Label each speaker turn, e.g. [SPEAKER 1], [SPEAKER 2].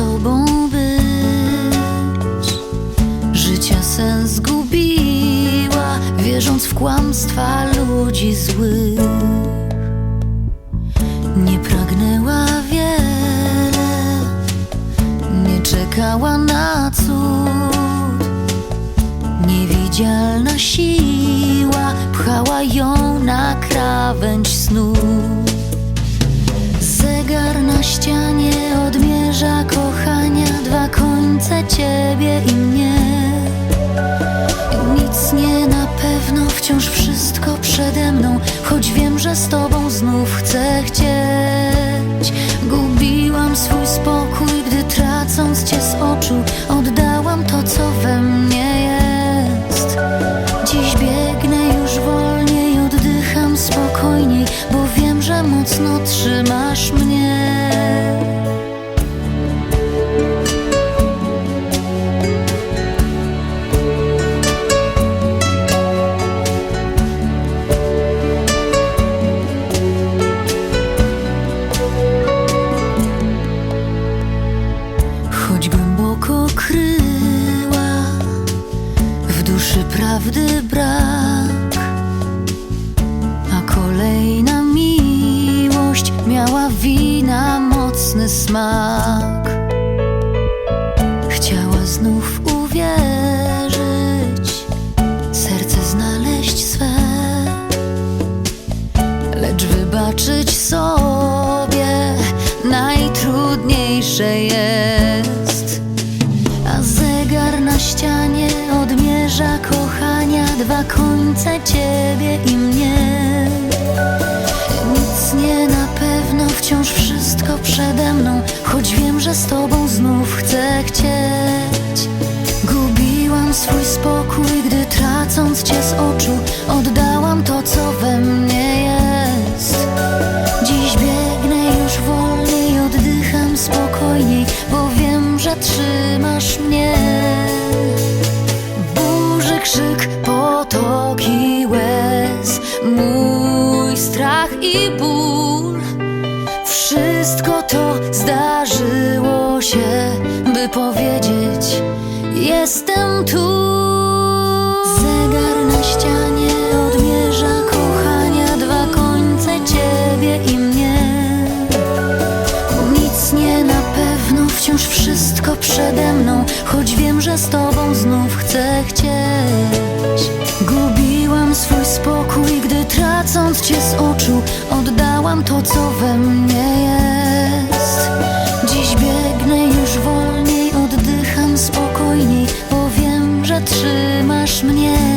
[SPEAKER 1] sobą być. Życia sens zgubiła Wierząc w kłamstwa ludzi złych. Nie pragnęła wiele Nie czekała na cud. Niewidzialna siła Pchała ją na krawędź snu. Końce ciebie i mnie. Nic nie na pewno, wciąż wszystko przede mną, choć wiem, że z tobą znów chcę chcieć. Gubiłam swój spokój, gdy tracąc cię z oczu, oddałam to, co we mnie jest. Dziś biegnę już wolniej, oddycham spokojniej, bo wiem, że mocno trzymasz mnie. Prawdy brak, a kolejna miłość miała wina mocny smak. Chciała znów uwierzyć, serce znaleźć swe, lecz wybaczyć sobie najtrudniejsze jest. A zegar na ścianie odmierza kochania dwa końce ciebie i mnie. Nic nie na pewno, wciąż wszystko przede mną, choć wiem, że z tobą znów chcę chcieć. Gubiłam swój spokój, gdy tracąc cię z oczu, oddałam to, co we mnie jest. Dziś biegnę już wolniej, oddycham spokojniej, bo wiem, że trzymasz mnie. Mój strach i ból. Wszystko to zdarzyło się, by powiedzieć: Jestem tu. Zegar na ścianie odmierza kochania dwa końce ciebie i mnie. Nic nie na pewno, wciąż wszystko przede mną, choć wiem, że z tobą znów chcę chcieć. tracąc cię z oczu Oddałam to, co we mnie jest. Dziś biegnę już wolniej, oddycham spokojniej Bo wiem, że trzymasz mnie.